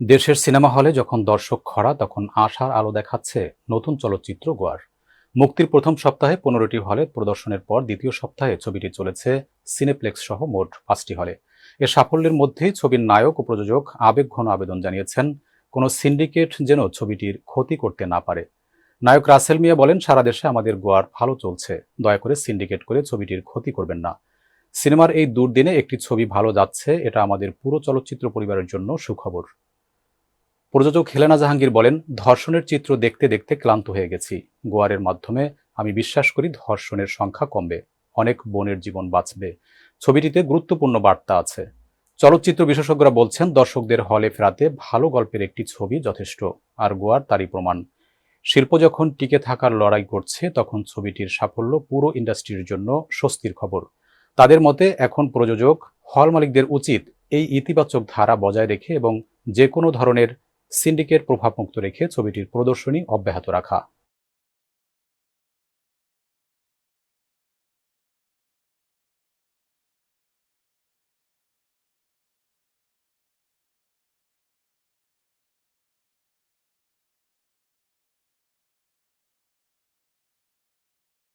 দেশের সিনেমা হলে যখন দর্শক খরা, তখন আশার আলো দেখাচ্ছে নতুন চলচ্চিত্র গোয়ার। মুক্তির প্রথম সপ্তাহে পনেরোটি হলে প্রদর্শনের পর দ্বিতীয় সপ্তাহে ছবিটি চলেছে সিনেপ্লেক্স সহ মোট পাঁচটি হলে। এ সাফল্যের মধ্যেই ছবির নায়ক ও প্রযোজক আবেগঘন আবেদন জানিয়েছেন, কোনো সিন্ডিকেট যেন ছবিটির ক্ষতি করতে না পারে। নায়ক রাসেল মিয়া বলেন, সারা দেশে আমাদের গোয়ার ভালো চলছে। দয়া করে সিন্ডিকেট করে ছবিটির ক্ষতি করবেন না। সিনেমার এই দুর্দিনে একটি ছবি ভালো যাচ্ছে, এটা আমাদের পুরো চলচ্চিত্র পরিবারের জন্য সুখবর। প্রযোজক হেলেনা জাহাঙ্গীর বলেন, ধর্ষণের চিত্র দেখতে দেখতে ক্লান্ত হয়ে গেছি। গোয়ারের মাধ্যমে আমি বিশ্বাস করি ধর্ষণের সংখ্যা কমবে, অনেক বোনের জীবন বাঁচবে। ছবিটিতে গুরুত্বপূর্ণ বার্তা আছে। চলচ্চিত্র বিশেষজ্ঞরা বলছেন, দর্শকদের হলে ফেরাতে ভালো গল্পের একটি ছবি যথেষ্ট, আর গোয়ার তারই প্রমাণ। শিল্প যখন টিকে থাকার লড়াই করছে, তখন ছবিটির সাফল্য পুরো ইন্ডাস্ট্রির জন্য স্বস্তির খবর। তাদের মতে, এখন প্রযোজক, হল মালিকদের উচিত এই ইতিবাচক ধারা বজায় রেখে এবং যে কোনো ধরনের সিন্ডিকেট প্রভাবমুক্ত রেখে ছবিটির প্রদর্শনী অব্যাহত রাখা।